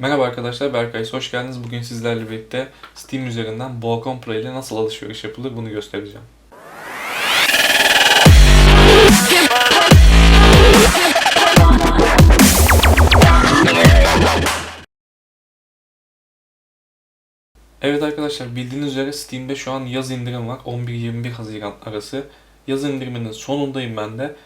Merhaba arkadaşlar, Berkay. Hoş geldiniz. Bugün sizlerle birlikte Steam üzerinden Boa Compra ile nasıl alışveriş yapılır bunu göstereceğim. Evet arkadaşlar bildiğiniz üzere Steam'de şu an yaz indirim var. 11-21 Haziran arası. Yaz indiriminin sonundayım ben de.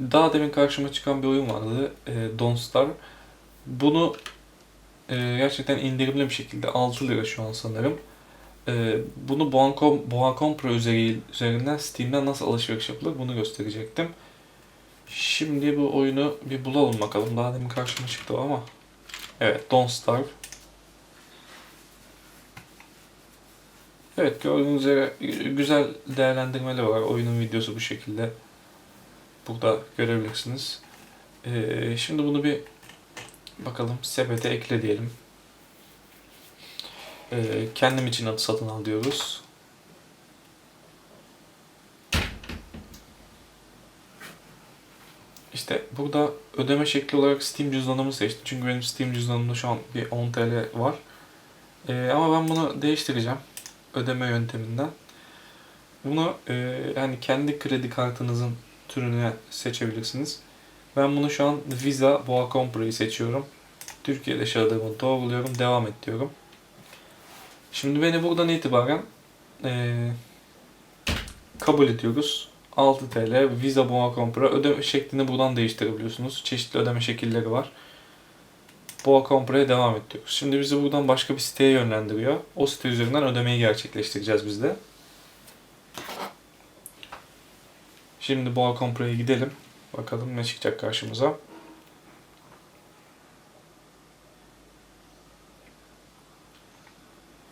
Daha demin karşıma çıkan bir oyun vardı. E, Don't Starve. Bunu e, gerçekten indirimli bir şekilde 6 lira şu an sanırım. E, bunu Boa.com Boa.com Pro üzeri- üzerinden Steam'den nasıl alışveriş yapılır bunu gösterecektim. Şimdi bu oyunu bir bulalım bakalım. Daha demin karşıma çıktı ama. Evet, Don't Starve. Evet, gördüğünüz üzere güzel değerlendirmeler var. Oyunun videosu bu şekilde. Burada görebilirsiniz. E, şimdi bunu bir Bakalım sepete ekle diyelim. Ee, kendim için adı satın al diyoruz. İşte burada ödeme şekli olarak Steam cüzdanımı seçtim. Çünkü benim Steam cüzdanımda şu an bir 10 TL var. Ee, ama ben bunu değiştireceğim. Ödeme yönteminden. Bunu e, yani kendi kredi kartınızın türüne seçebilirsiniz. Ben bunu şu an Visa Boa Compra'yı seçiyorum. Türkiye'de yaşadığımı doğruluyorum. Devam et diyorum. Şimdi beni buradan itibaren eee, kabul ediyoruz. 6 TL Visa Boa Compra ödeme şeklini buradan değiştirebiliyorsunuz. Çeşitli ödeme şekilleri var. Boa Compra'ya devam et diyoruz. Şimdi bizi buradan başka bir siteye yönlendiriyor. O site üzerinden ödemeyi gerçekleştireceğiz biz de. Şimdi Boa Compra'ya gidelim. Bakalım ne çıkacak karşımıza.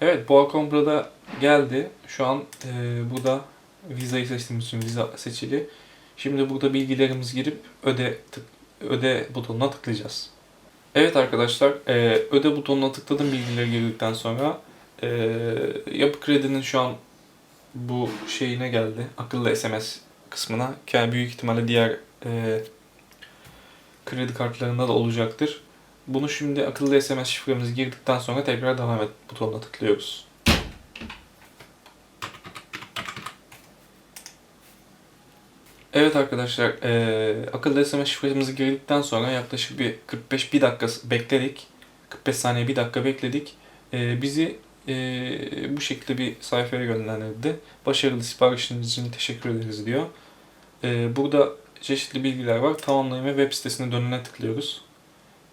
Evet, Boa Compra'da geldi. Şu an e, burada Visa'yı seçtiğimiz için Visa seçili. Şimdi burada bilgilerimizi girip öde tık, öde butonuna tıklayacağız. Evet arkadaşlar, e, öde butonuna tıkladım bilgileri girdikten sonra. E, Yapı Kredi'nin şu an bu şeyine geldi. Akıllı SMS kısmına. Yani büyük ihtimalle diğer e, kredi kartlarında da olacaktır. Bunu şimdi akıllı SMS şifremizi girdikten sonra tekrar devam et butonuna tıklıyoruz. Evet arkadaşlar, eee akıllı SMS şifremizi girdikten sonra yaklaşık bir 45 bir dakika bekledik. 45 saniye bir dakika bekledik. Eee, bizi eee, bu şekilde bir sayfaya gönderdi. Başarılı siparişiniz için teşekkür ederiz diyor. Eee, burada çeşitli bilgiler var. Tamamlayın ve web sitesine dönüne tıklıyoruz.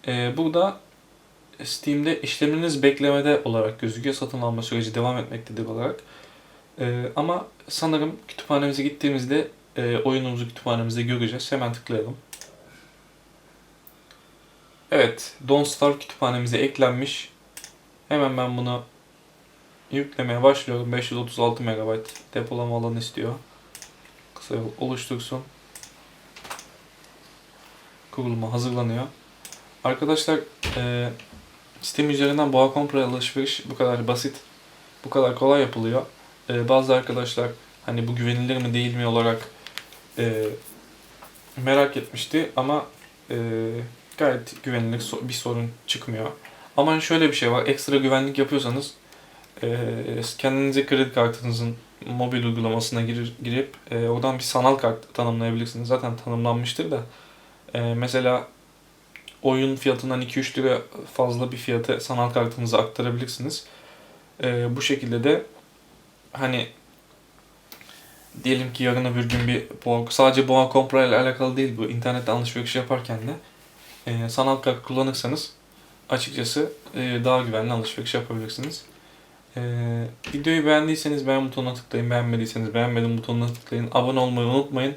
Ee, burada Steam'de işleminiz beklemede olarak gözüküyor. Satın alma süreci devam etmektedir olarak. Ee, ama sanırım kütüphanemize gittiğimizde e, oyunumuzu kütüphanemizde göreceğiz. Hemen tıklayalım. Evet, Don't Starve kütüphanemize eklenmiş. Hemen ben bunu yüklemeye başlıyorum. 536 MB depolama alanı istiyor. Kısa yol oluştursun. Kuruluma hazırlanıyor. Arkadaşlar e, Steam üzerinden Boğa Compra alışveriş bu kadar basit, bu kadar kolay yapılıyor. E, bazı arkadaşlar hani bu güvenilir mi değil mi olarak e, merak etmişti ama e, gayet güvenilir bir sorun çıkmıyor. Ama hani şöyle bir şey var, ekstra güvenlik yapıyorsanız e, kendinize kredi kartınızın mobil uygulamasına girir, girip e, oradan bir sanal kart tanımlayabilirsiniz. Zaten tanımlanmıştır da. E, mesela oyun fiyatından 2-3 lira fazla bir fiyata sanal kartınızı aktarabilirsiniz. Ee, bu şekilde de hani diyelim ki yarın öbür gün bir Boğa, sadece Boğa Compra ile alakalı değil bu internetten alışveriş yaparken de e, sanal kart kullanırsanız açıkçası e, daha güvenli alışveriş yapabilirsiniz. E, videoyu beğendiyseniz beğen butonuna tıklayın, beğenmediyseniz beğenmedim butonuna tıklayın, abone olmayı unutmayın.